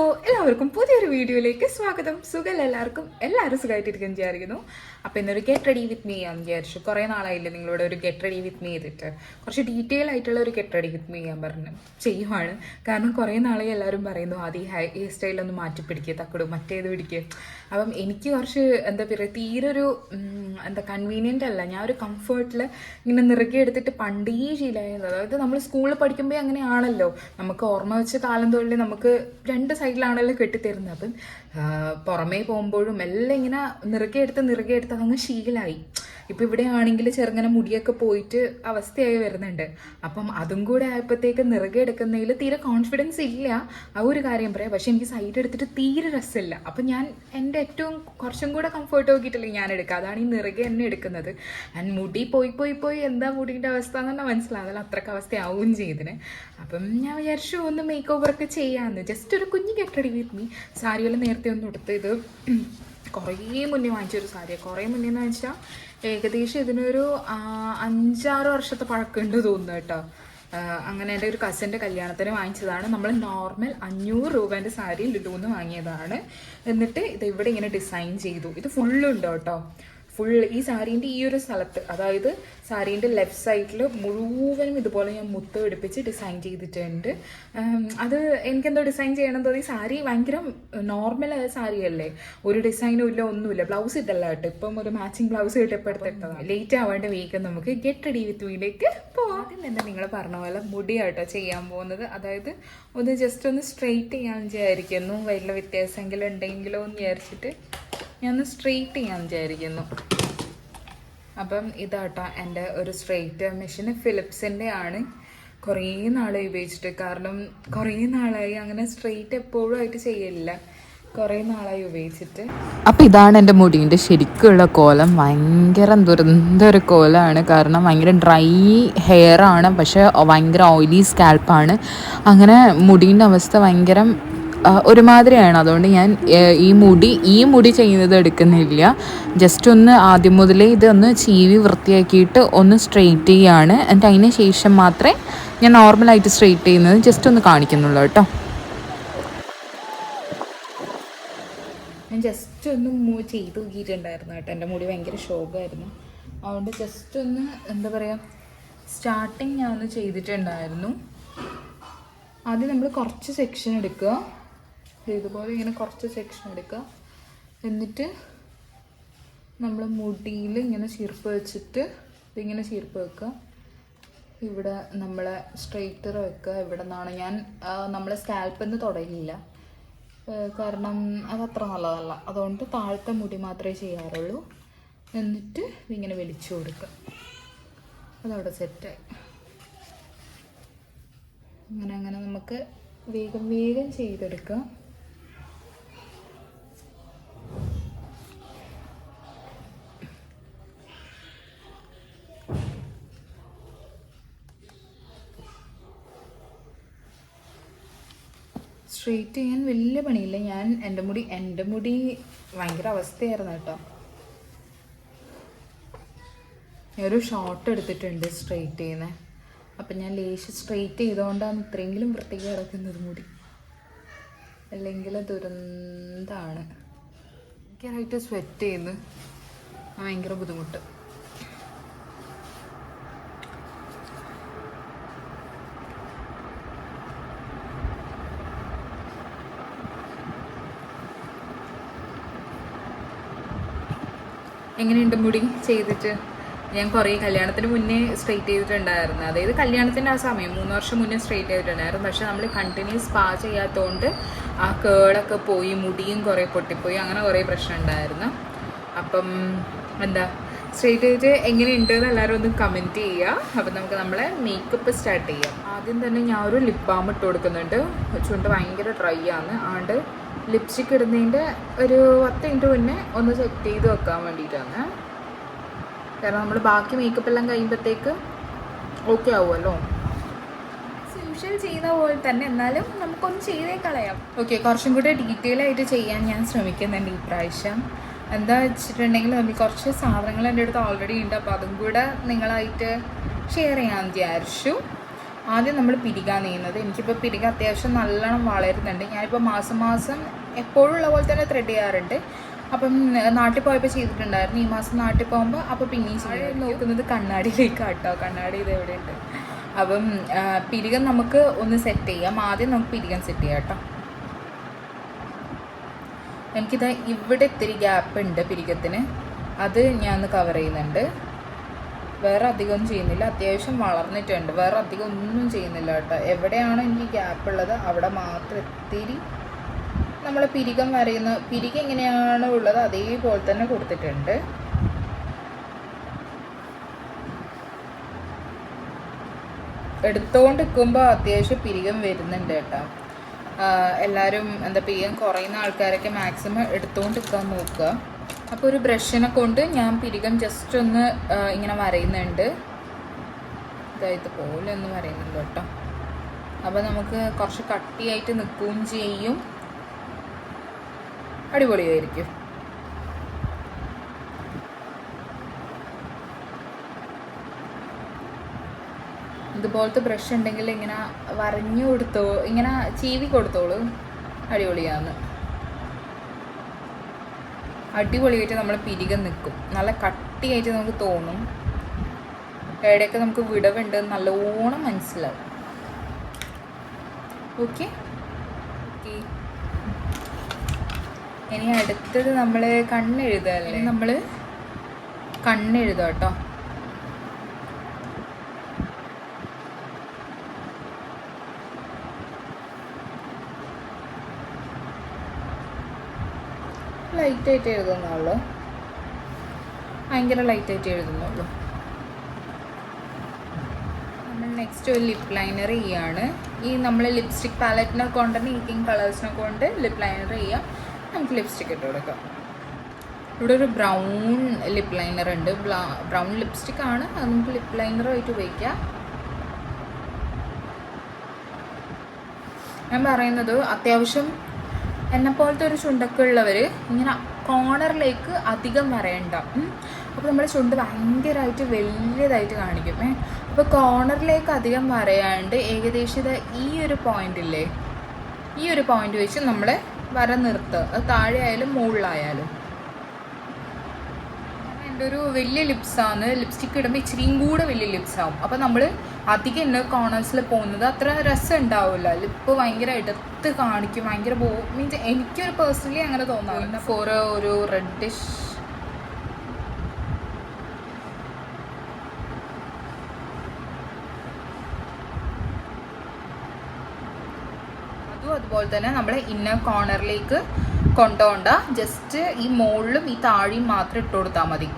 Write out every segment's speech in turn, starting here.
എല്ലാവർക്കും പുതിയൊരു വീഡിയോയിലേക്ക് സ്വാഗതം. സുഖം എല്ലാവർക്കും? എല്ലാവരും സുഖമായിട്ടിരിക്കുകയും വിചാരിക്കുന്നു. അപ്പോൾ ഇന്നൊരു ഗെറ്റ് റെഡി വിത്ത് മീ ഞാൻ വിചാരിച്ചു. കുറേ നാളായില്ലേ നിങ്ങളോട് ഒരു ഗെറ്റ് റെഡി വിത്ത് മീ ചെയ്തിട്ട്. കുറച്ച് ഡീറ്റെയിൽ ആയിട്ടുള്ള ഒരു ഗെറ്റ് റെഡി വിത്ത് മീ ഞാൻ പറഞ്ഞു. ചെയ്യുവാണ്. കാരണം കുറേ നാളായി എല്ലാവരും പറയുന്നു ആദ്യം ഹൈ ഹെയർ സ്റ്റൈലൊന്ന് മാറ്റി പിടിക്കുക തക്കടു മറ്റേത് പിടിക്കുക അപ്പം എനിക്ക് കുറച്ച് എന്താ പറയുക തീരെ ഒരു എന്താ കൺവീനിയന്റ് അല്ല. ഞാൻ ഒരു കംഫർട്ടിൽ ഇങ്ങനെ നിറുകി എടുത്തിട്ട് പണ്ടേ ശീലമായത് അതായത് നമ്മൾ സ്കൂളിൽ പഠിക്കുമ്പോൾ അങ്ങനെയാണല്ലോ. നമുക്ക് ഓർമ്മ വെച്ച കാലം തൊഴിൽ നമുക്ക് രണ്ട് സൈഡിലാണല്ലോ കെട്ടിത്തരുന്നത്. അപ്പം പുറമേ പോകുമ്പോഴും എല്ലാം ഇങ്ങനെ നിറുകെ എടുത്ത് നിറുകെ എടുത്ത് അതങ്ങ് ശീലമായി ഇപ്പം ഇവിടെ ആണെങ്കിൽ ചെറുങ്ങനെ മുടിയൊക്കെ പോയിട്ട് അവസ്ഥയായി വരുന്നുണ്ട്. അപ്പം അതും കൂടെ ആയപ്പോഴത്തേക്ക് നിറുകെ എടുക്കുന്നതിൽ തീരെ കോൺഫിഡൻസ് ഇല്ല. ആ ഒരു കാര്യം പറയാം. പക്ഷെ എനിക്ക് സൈഡ് എടുത്തിട്ട് തീരെ രസമില്ല. അപ്പം ഞാൻ എന്റെ ഏറ്റവും കുറച്ചും കൂടെ കംഫർട്ട് നോക്കിയിട്ടില്ല ഞാൻ എടുക്കുക. അതാണ് ഈ നിറകെ എന്നെ എടുക്കുന്നത്. ആൻഡ് മുടി പോയി പോയി പോയി എന്താ മുടീന്റെ അവസ്ഥ എന്ന് തന്നെ മനസ്സിലാവില്ല അത്രയ്ക്ക് അവസ്ഥയാവുകയും ചെയ്തിന് അപ്പം ഞാൻ വിചാരിച്ചു ഒന്ന് മേക്ക് ഓവറൊക്കെ ചെയ്യാമെന്ന് ജസ്റ്റ് ഒരു കുഞ്ഞു കെട്ടടി വിത്ത് മീ നേരത്തെ ഒന്ന് എടുത്ത് ഇത് കുറേ മുന്നേ വാങ്ങിച്ചൊരു സാരി കുറേ മുന്നേ എന്ന് വെച്ചാൽ ഏകദേശം ഇതിനൊരു അഞ്ചാറ് വർഷത്തെ പഴക്കമുണ്ട് തോന്നുന്നു കേട്ടോ. അങ്ങനെ എന്റെ ഒരു കസിന്റെ കല്യാണത്തിന് വാങ്ങിച്ചതാണ്. നമ്മൾ നോർമൽ അഞ്ഞൂറ് രൂപേന്റെ സാരി ലുലൂന്ന് വാങ്ങിയതാണ്. എന്നിട്ട് ഇത് ഇവിടെ ഇങ്ങനെ ഡിസൈൻ ചെയ്തു. ഇത് ഫുള്ളുണ്ട് കേട്ടോ. ഫുൾ ഈ സാരീന്റെ ഈ ഒരു സ്ഥലത്ത് അതായത് സാരീന്റെ ലെഫ്റ്റ് സൈഡിൽ മുഴുവനും ഇതുപോലെ ഞാൻ മുത്ത് പിടിപ്പിച്ച് ഡിസൈൻ ചെയ്തിട്ടുണ്ട്. അത് എനിക്കെന്തോ ഡിസൈൻ ചെയ്യണം തോന്നി. സാരി ഭയങ്കര നോർമലായ സാരിയല്ലേ? ഒരു ഡിസൈനും ഇല്ല ഒന്നുമില്ല. ബ്ലൗസ് ഇട്ടല്ല കേട്ടോ. ഇപ്പം ഒരു മാച്ചിങ് ബ്ലൗസ് കിട്ടപ്പോൾ എടുത്തിട്ടതാണ് ലേറ്റ് ആവേണ്ട വേഗം നമുക്ക് ഗെറ്റ് റെഡി വിത്ത് വീലേക്ക് ആദ്യം തന്നെ നിങ്ങൾ പറഞ്ഞ പോലെ മുടിയാട്ടോ ചെയ്യാൻ പോകുന്നത്. അതായത് ഒന്ന് ജസ്റ്റ് ഒന്ന് സ്ട്രെയിറ്റ് ചെയ്യാൻ വിചാരിക്കുന്നു. വലിയ വ്യത്യാസമെങ്കിലും ഉണ്ടെങ്കിലോ എന്ന് വിചാരിച്ചിട്ട് ഞാൻ ഒന്ന് സ്ട്രെയിറ്റ് ചെയ്യാൻ വിചാരിക്കുന്നു. അപ്പം ഇതാട്ടോ എന്റെ ഒരു സ്ട്രെയിറ്റ് മെഷീൻ ഫിലിപ്സിന്റെ ആണ്. കുറേ നാളായി ഉപയോഗിച്ചിട്ട്. കാരണം കുറേ നാളായി അങ്ങനെ സ്ട്രെയിറ്റ് എപ്പോഴും ആയിട്ട് ചെയ്യലില്ല. കുറേ നാളായി ഉപയോഗിച്ചിട്ട്. അപ്പം ഇതാണ് എന്റെ മുടീന്റെ ശരിക്കുള്ള കോലം. ഭയങ്കര ദുരന്ത ഒരു കോലമാണ് കാരണം ഭയങ്കര ഡ്രൈ ഹെയർ ആണ് പക്ഷേ ഭയങ്കര ഓയിലി സ്കാൽപ്പാണ് അങ്ങനെ മുടീന്റെ അവസ്ഥ ഭയങ്കര ഒരുമാതിരിയാണ്. അതുകൊണ്ട് ഞാൻ ഈ മുടി ഈ മുടി ചെയ്യുന്നത് എടുക്കുന്നില്ല. ജസ്റ്റ് ഒന്ന് ആദ്യം മുതലേ ഇതൊന്ന് ചീവി വൃത്തിയാക്കിയിട്ട് ഒന്ന് സ്ട്രെയിറ്റ് ചെയ്യാണ്. എന്നിട്ട് അതിന് ശേഷം മാത്രമേ ഞാൻ നോർമലായിട്ട് സ്ട്രെയിറ്റ് ചെയ്യുന്നത് ജസ്റ്റ് ഒന്ന് കാണിക്കുന്നുള്ളൂ കേട്ടോ. ഞാൻ ജസ്റ്റ് ഒന്ന് മൂവ് ചെയ്ത് നോക്കിയിട്ടുണ്ടായിരുന്നു കേട്ടോ. എന്റെ മുടി ഭയങ്കര ഷോക്കായിരുന്നു അതുകൊണ്ട് ജസ്റ്റ് ഒന്ന് എന്താ പറയുക സ്റ്റാർട്ടിങ് ഞാൻ ഒന്ന് ചെയ്തിട്ടുണ്ടായിരുന്നു. ആദ്യം നമ്മൾ കുറച്ച് സെക്ഷൻ എടുക്കുക. ഇതുപോലെ ഇങ്ങനെ കുറച്ച് സെക്ഷൻ എടുക്കുക എന്നിട്ട് നമ്മൾ മുടിയിൽ ഇങ്ങനെ ചീർപ്പ് വെച്ചിട്ട് ഇതിങ്ങനെ ചീർപ്പ് വെക്കുക ഇവിടെ നമ്മളെ സ്ട്രെയിറ്റർ വെക്കുക ഇവിടെ നിന്നാണ് ഞാൻ നമ്മളെ സ്കാൽപ്പിൽ നിന്ന് തുടങ്ങിയില്ല. കാരണം കാരണം അതത്ര നല്ലതല്ല. അതുകൊണ്ട് താഴത്തെ മുടി മാത്രമേ ചെയ്യാറുള്ളൂ. എന്നിട്ട് ഇങ്ങനെ വലിച്ചു കൊടുക്കുക അതവിടെ സെറ്റായി. അങ്ങനെ അങ്ങനെ നമുക്ക് വേഗം വേഗം ചെയ്തെടുക്കാം. സ്ട്രെയിറ്റ് ചെയ്യാൻ വലിയ പണിയില്ല. ഞാൻ എന്റെ മുടി എന്റെ മുടി ഭയങ്കര അവസ്ഥയായിരുന്നു കേട്ടോ. ഒരു ഷോർട്ട് എടുത്തിട്ടുണ്ട് സ്ട്രെയിറ്റ് ചെയ്യുന്നത് അപ്പം ഞാൻ ലേശ് സ്ട്രെയിറ്റ് ചെയ്തുകൊണ്ടാണ് ഇത്രയെങ്കിലും വൃത്തിക്ക് കിടക്കുന്നത് മുടി. അല്ലെങ്കിൽ ദുരന്താണ്. ഭയങ്കരമായിട്ട് സ്വെറ്റ് ചെയ്യുന്നു. ഭയങ്കര ബുദ്ധിമുട്ട്. എങ്ങനെയുണ്ട് മുടി ചെയ്തിട്ട്? ഞാൻ കുറേ കല്യാണത്തിന് മുന്നേ സ്ട്രെയിറ്റ് ചെയ്തിട്ടുണ്ടായിരുന്നു. അതായത് കല്യാണത്തിന്റെ ആ സമയം മൂന്ന് വർഷം മുന്നേ സ്ട്രെയിറ്റ് ചെയ്തിട്ടുണ്ടായിരുന്നു. പക്ഷെ നമ്മൾ കണ്ടിന്യൂസ് സ്പാ ചെയ്യാത്തതുകൊണ്ട് ആ കേളൊക്കെ പോയി മുടിയും കുറേ പൊട്ടിപ്പോയി അങ്ങനെ കുറേ പ്രശ്നം ഉണ്ടായിരുന്നു. അപ്പം എന്താ സ്ട്രെയിറ്റ് ചെയ്തിട്ട് എങ്ങനെയുണ്ട് എന്ന് എല്ലാവരും ഒന്ന് കമന്റ് ചെയ്യുക അപ്പം നമുക്ക് നമ്മളെ മേക്കപ്പ് സ്റ്റാർട്ട് ചെയ്യാം. ആദ്യം തന്നെ ഞാൻ ഒരു ലിപ് ബാം ഇട്ട് കൊടുക്കുന്നുണ്ട്. ചുണ്ട് ഭയങ്കര ഡ്രൈ ആണ്. ആണ്ട് ലിപ്സ്റ്റിക് ഇടുന്നതിന്റെ ഒരു പത്ത് മിനിറ്റ് മുന്നേ ഒന്ന് സെറ്റ് ചെയ്ത് വെക്കാൻ വേണ്ടിയിട്ടാണ്. കാരണം നമ്മൾ ബാക്കി മേക്കപ്പ് എല്ലാം കഴിയുമ്പോഴത്തേക്ക് ഓക്കെ ആവുമല്ലോ. യൂഷ്വൽ ചെയ്യുന്ന പോലെ തന്നെ എന്നാലും നമുക്കൊന്ന് ചെയ്തേ കളയാം. ഓക്കെ കുറച്ചും കൂടെ ഡീറ്റെയിൽ ആയിട്ട് ചെയ്യാൻ ഞാൻ ശ്രമിക്കുന്നുണ്ട് ഈ പ്രാവശ്യം. എന്താ വെച്ചിട്ടുണ്ടെങ്കിൽ നമ്മൾ കുറച്ച് സാധനങ്ങൾ എന്റെ അടുത്ത് ഓൾറെഡി ഉണ്ട്. അപ്പോൾ അതും കൂടെ നിങ്ങളായിട്ട് ഷെയർ ചെയ്യാൻ വിചാരിച്ചു. ആദ്യം നമ്മൾ പിരിക നെയ്യുന്നത് എനിക്കിപ്പോൾ പിരിക അത്യാവശ്യം നല്ലോണം വളരുന്നുണ്ട്. ഞാനിപ്പോൾ മാസം മാസം എപ്പോഴും ഉള്ള പോലെ തന്നെ ത്രെഡ് ചെയ്യാറുണ്ട്. അപ്പം നാട്ടിൽ പോയപ്പോൾ ചെയ്തിട്ടുണ്ടായിരുന്നു. ഈ മാസം നാട്ടിൽ പോകുമ്പോൾ അപ്പോൾ പിന്നെയും ചെയ്യും നോക്കുന്നത് കണ്ണാടിയിലേക്ക് കേട്ടോ കണ്ണാടി ഇത് എവിടെയുണ്ട് അപ്പം പിരിക പിരികം നമുക്ക് ഒന്ന് സെറ്റ് ചെയ്യാം. ആദ്യം നമുക്ക് പിരികം സെറ്റ് ചെയ്യാം കേട്ടോ എനിക്കിത് ഇവിടെ ഇത്തിരി ഗ്യാപ്പ് ഉണ്ട് പിരികത്തിന് അത് ഞാൻ ഒന്ന് കവർ ചെയ്യുന്നുണ്ട്. വേറെ അധികം ചെയ്യുന്നില്ല. അത്യാവശ്യം വളർന്നിട്ടുണ്ട്. വേറെ അധികം ഒന്നും ചെയ്യുന്നില്ല കേട്ടോ. എവിടെയാണോ എനിക്ക് ഗ്യാപ്പ് ഉള്ളത്? അവിടെ മാത്രം ഇത്തിരി നമ്മൾ പിരികം വരയുന്ന പിരികം എങ്ങനെയാണോ ഉള്ളത് അതേപോലെ തന്നെ കൊടുത്തിട്ടുണ്ട്. എടുത്തോണ്ട് നിൽക്കുമ്പോൾ അത്യാവശ്യം പിരികം വരുന്നുണ്ട് കേട്ടോ. എല്ലാവരും എന്താ പിരികം കുറയുന്ന ആൾക്കാരൊക്കെ മാക്സിമം എടുത്തോണ്ട് നിൽക്കാൻ നോക്കുക. അപ്പോൾ ഒരു ബ്രഷിനെ കൊണ്ട് ഞാൻ പിരികം ജസ്റ്റ് ഒന്ന് ഇങ്ങനെ വരയുന്നുണ്ട്. ഇതുപോലെ ഒന്ന് വരയുന്നുണ്ട് കേട്ടോ. അപ്പോൾ നമുക്ക് കുറച്ച് കട്ടിയായിട്ട് നിൽക്കുകയും ചെയ്യും. അടിപൊളിയായിരിക്കും. ഇതുപോലത്തെ ബ്രഷ് ഉണ്ടെങ്കിൽ ഇങ്ങനെ വരഞ്ഞു കൊടുത്തോ ഇങ്ങനെ ചീവി കൊടുത്തോളൂ. അടിപൊളിയാന്ന് അടിപൊളിയായിട്ട് നമ്മൾ പിരികം നിൽക്കും. നല്ല കട്ടിയായിട്ട് നമുക്ക് തോന്നും. എവിടെയൊക്കെ നമുക്ക് വിടവുണ്ട് നല്ലോണം മനസ്സിലാവും. ഓക്കെ. ഇനി അടുത്തത് നമ്മൾ കണ്ണെഴുതല്ലേ നമ്മൾ കണ്ണെഴുതാം കേട്ടോ. ലൈറ്റായിട്ട് എഴുതുന്നുള്ളൂ. ഭയങ്കര ലൈറ്റായിട്ട് എഴുതുന്നുള്ളൂ. നമ്മൾ നെക്സ്റ്റ് ഒരു ലിപ് ലൈനർ ചെയ്യാണ്. ഈ നമ്മൾ ലിപ്സ്റ്റിക് പാലറ്റിനെ കൊണ്ട് തന്നെ കളേഴ്സിനെ കൊണ്ട് ലിപ് ലൈനർ ചെയ്യാം. നമുക്ക് ലിപ്സ്റ്റിക് ഇട്ട് കൊടുക്കാം. ഇവിടെ ഒരു ബ്രൗൺ ലിപ് ലൈനർ ഉണ്ട്. ബ്രൗൺ ലിപ്സ്റ്റിക് ആണ്. അത് നമുക്ക് ലിപ് ലൈനറുമായിട്ട് ഉപയോഗിക്കാം. ഞാൻ പറയുന്നത് അത്യാവശ്യം എന്നെ പോലത്തെ ഒരു ചുണ്ടൊക്കെ ഉള്ളവർ ഇങ്ങനെ കോർണറിലേക്ക് അധികം വരേണ്ട. അപ്പോൾ നമ്മുടെ ചുണ്ട് ഭയങ്കരമായിട്ട് വലിയതായിട്ട് കാണിക്കും. അപ്പോൾ കോർണറിലേക്ക് അധികം വരയാണ്ട് ഏകദേശം ഇത് ഈ ഒരു പോയിന്റ് ഇല്ലേ? ഈ ഒരു പോയിന്റ് വെച്ച് നമ്മൾ വര നിർത്തുക. അത് താഴെ ആയാലും മുകളിലായാലും. എന്റെ ഒരു വലിയ ലിപ്സാണ് ലിപ്സ്റ്റിക്ക് ഇടുമ്പോൾ ഇച്ചിരിയും കൂടെ വലിയ ലിപ്സ് ആവും. അപ്പോൾ നമ്മൾ അധികം ഇന്ന കോർണേഴ്സിൽ പോകുന്നത് അത്ര രസം ഉണ്ടാവില്ല ലിപ്പ് ഭയങ്കര എടുത്ത് കാണിക്കും ഭയങ്കര ബോ മീൻസ് എനിക്കൊരു പേഴ്സണലി അങ്ങനെ തോന്നാറില്ല. ഫോർ ഒരു റെഡിഷ് അതും അതുപോലെ തന്നെ നമ്മൾ ഇന്നർ കോർണറിലേക്ക് കൊണ്ടുപോകണ്ട. ജസ്റ്റ് ഈ മുകളിലും ഈ താഴെയും മാത്രം ഇട്ട് കൊടുത്താൽ മതി.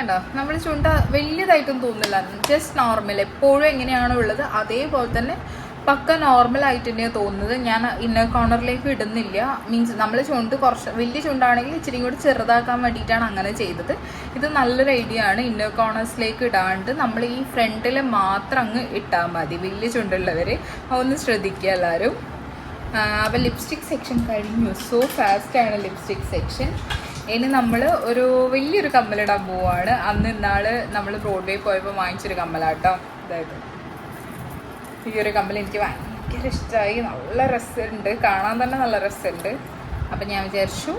കണ്ടോ? നമ്മൾ ചുണ്ട വലിയതായിട്ടൊന്നും തോന്നില്ല ജസ്റ്റ് നോർമൽ എപ്പോഴും എങ്ങനെയാണോ ഉള്ളത് അതേപോലെ തന്നെ പക്ക നോർമൽ ആയിട്ട് തന്നെയാണ് തോന്നുന്നത്. ഞാൻ ഇന്നർ കോർണറിലേക്ക് ഇടുന്നില്ല. മീൻസ് നമ്മൾ ചുണ്ട് കുറച്ച് വലിയ ചുണ്ടാണെങ്കിൽ ഇച്ചിരി കൂടി ചെറുതാക്കാൻ വേണ്ടിയിട്ടാണ് അങ്ങനെ ചെയ്തത്. ഇത് നല്ലൊരു ഐഡിയ ആണ്. ഇന്നർ കോർണേഴ്സിലേക്ക് ഇടാണ്ട് നമ്മൾ ഈ ഫ്രണ്ടിൽ മാത്രം അങ്ങ് ഇട്ടാൽ മതി. വലിയ ചുണ്ടുള്ളവർ ഒന്ന് ശ്രദ്ധിക്കുക എല്ലാവരും. അപ്പോൾ ലിപ്സ്റ്റിക് സെക്ഷൻ കഴിഞ്ഞു. സോ ഫാസ്റ്റാണ് ലിപ്സ്റ്റിക് സെക്ഷൻ ഇനി നമ്മൾ ഒരു വലിയൊരു കമ്മലിടാൻ പോവാണ്. അന്ന് ഇന്നാൾ നമ്മൾ ബ്രോഡ്വേ പോയപ്പോൾ വാങ്ങിച്ചൊരു കമ്മലാട്ടോ. അതായത് ഈ ഒരു കമ്മൽ എനിക്ക് ഭയങ്കര ഇഷ്ടമായി നല്ല രസമുണ്ട് കാണാൻ തന്നെ നല്ല രസമുണ്ട് അപ്പം ഞാൻ വിചാരിച്ചു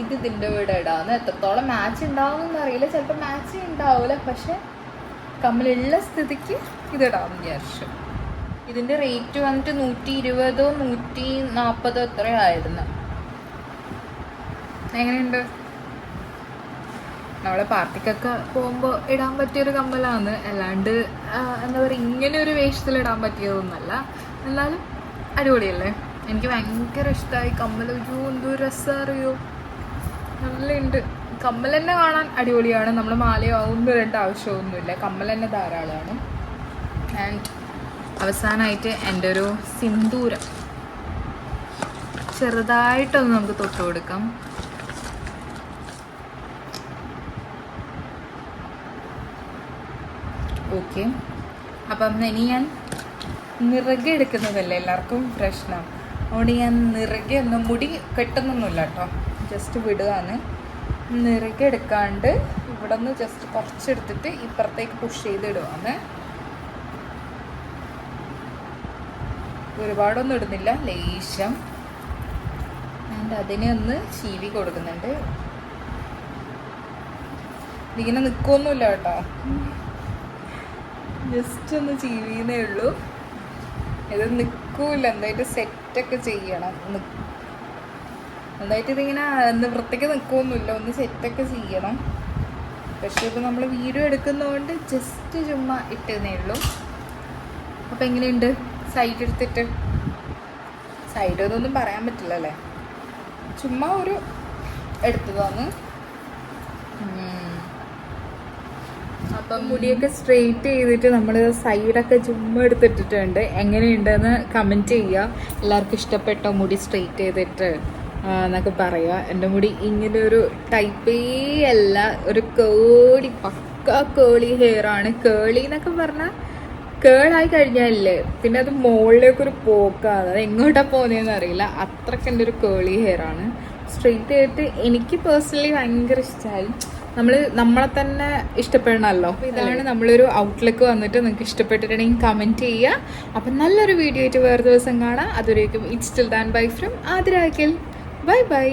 ഇത് ഇതിന്റെ വീട് ഇടാന്ന്. എത്രത്തോളം മാച്ച് ഉണ്ടാവുമെന്ന് അറിയില്ല ചിലപ്പോൾ മാച്ച് ഉണ്ടാവില്ല പക്ഷെ കമ്മലുള്ള സ്ഥിതിക്ക് ഇത് ഇടാമെന്ന് വിചാരിച്ചു. ഇതിന്റെ റേറ്റ് വന്നിട്ട് നൂറ്റി ഇരുപതോ നൂറ്റി നാൽപ്പതോ എത്രയോ ആയിരുന്നു. എങ്ങനെയുണ്ട്? നമ്മളെ പാർട്ടിക്കൊക്കെ പോകുമ്പോൾ ഇടാൻ പറ്റിയൊരു കമ്മലാണ്. അല്ലാണ്ട് എന്താ പറയുക ഇങ്ങനെ ഒരു വേഷത്തിൽ ഇടാൻ പറ്റിയതൊന്നല്ല എന്നാലും അടിപൊളിയല്ലേ? എനിക്ക് ഭയങ്കര ഇഷ്ടമായി കമ്മൽ ഒരു എന്തോ രസം അറിയോ? നല്ല ഉണ്ട് കമ്മൽ തന്നെ കാണാൻ അടിപൊളിയാണ്. നമ്മൾ മാലയോ ഇടേണ്ട ആവശ്യമൊന്നുമില്ല. കമ്മൽ തന്നെ ധാരാളമാണ്. ആൻഡ് അവസാനമായിട്ട് എന്റെ ഒരു സിന്ദൂരം. ചെറുതായിട്ടൊന്ന് നമുക്ക് തൊട്ട് കൊടുക്കാം. ഓക്കെ അപ്പം ഇനി ഞാൻ നിറകെ എടുക്കുന്നതല്ലേ എല്ലാവർക്കും പ്രശ്നം. അതുകൊണ്ട് ഞാൻ നിറകെ ഒന്നും മുടി കെട്ടുന്നൊന്നുമില്ല കേട്ടോ. ജസ്റ്റ് വിടുകയാണ്. നിറകെ എടുക്കാണ്ട് ഇവിടെ നിന്ന് ജസ്റ്റ് കുറച്ചെടുത്തിട്ട് ഇപ്പുറത്തേക്ക് പുഷ് ചെയ്തിടുവാണ്. ഒരുപാടൊന്നും ഇടുന്നില്ല. ലേശം. ആൻഡ് അതിനെ ഒന്ന് ചീവി കൊടുക്കുന്നുണ്ട്. ഇതിങ്ങനെ നിൽക്കുമൊന്നുമില്ല കേട്ടോ. ജസ്റ്റ് ഒന്ന് ചീവിന്നേ ഉള്ളൂ. ഇത് നിൽക്കൂല എന്തായിട്ട് സെറ്റൊക്കെ ചെയ്യണം. എന്തായിട്ട് ഇതിങ്ങനെ വൃത്തിക്ക് നിൽക്കൊന്നുമില്ല ഒന്ന് സെറ്റൊക്കെ ചെയ്യണം. പക്ഷെ ഇപ്പം നമ്മൾ വീഡിയോ എടുക്കുന്നതുകൊണ്ട് ജസ്റ്റ് ചുമ്മാ ഇട്ടുന്നേ ഉള്ളൂ. അപ്പം എങ്ങനെയുണ്ട്? സൈഡ് എടുത്തിട്ട്. സൈഡ് എന്നൊന്നും പറയാൻ പറ്റില്ല അല്ലേ ചുമ്മാ ഒരു എടുത്തതാണ്. അപ്പം മുടിയൊക്കെ സ്ട്രെയിറ്റ് ചെയ്തിട്ട് നമ്മൾ സൈഡൊക്കെ ചുമ്മാ എടുത്തിട്ടിട്ടുണ്ട്. എങ്ങനെയുണ്ടെന്ന് കമന്റ് ചെയ്യുക. എല്ലാവർക്കും ഇഷ്ടപ്പെട്ടോ മുടി സ്ട്രെയിറ്റ് ചെയ്തിട്ട്? എന്നൊക്കെ പറയുക. എന്റെ മുടി ഇങ്ങനെ ഒരു ടൈപ്പേ അല്ല. ഒരു കേളി പക്ക കേളി ഹെയർ ആണ്. കേളി എന്നൊക്കെ പറഞ്ഞാൽ കേളായി കഴിഞ്ഞാലേ പിന്നെ അത് മുകളിലേക്ക് ഒരു പോക്കാണ്. അത് എങ്ങോട്ടാണ് പോകുന്നതെന്ന് അറിയില്ല. അത്രയ്ക്ക് എന്റെ ഒരു കേളി ഹെയർ ആണ്. സ്ട്രെയിറ്റ് ചെയ്തിട്ട് എനിക്ക് പേഴ്സണലി ഭയങ്കര ഇഷ്ടമായി നമ്മൾ നമ്മളെ തന്നെ ഇഷ്ടപ്പെടണമല്ലോ. അപ്പോൾ ഇതാണ് നമ്മളൊരു ഔട്ട്ലുക്ക് വന്നിട്ട് നിങ്ങൾക്ക് ഇഷ്ടപ്പെട്ടിട്ടുണ്ടെങ്കിൽ കമന്റ് ചെയ്യുക. അപ്പം നല്ലൊരു വീഡിയോ ആയിട്ട് വേറെ ദിവസം കാണാം. അതുവരേക്കും it still then bye from ആതിരാക്കൽ bye by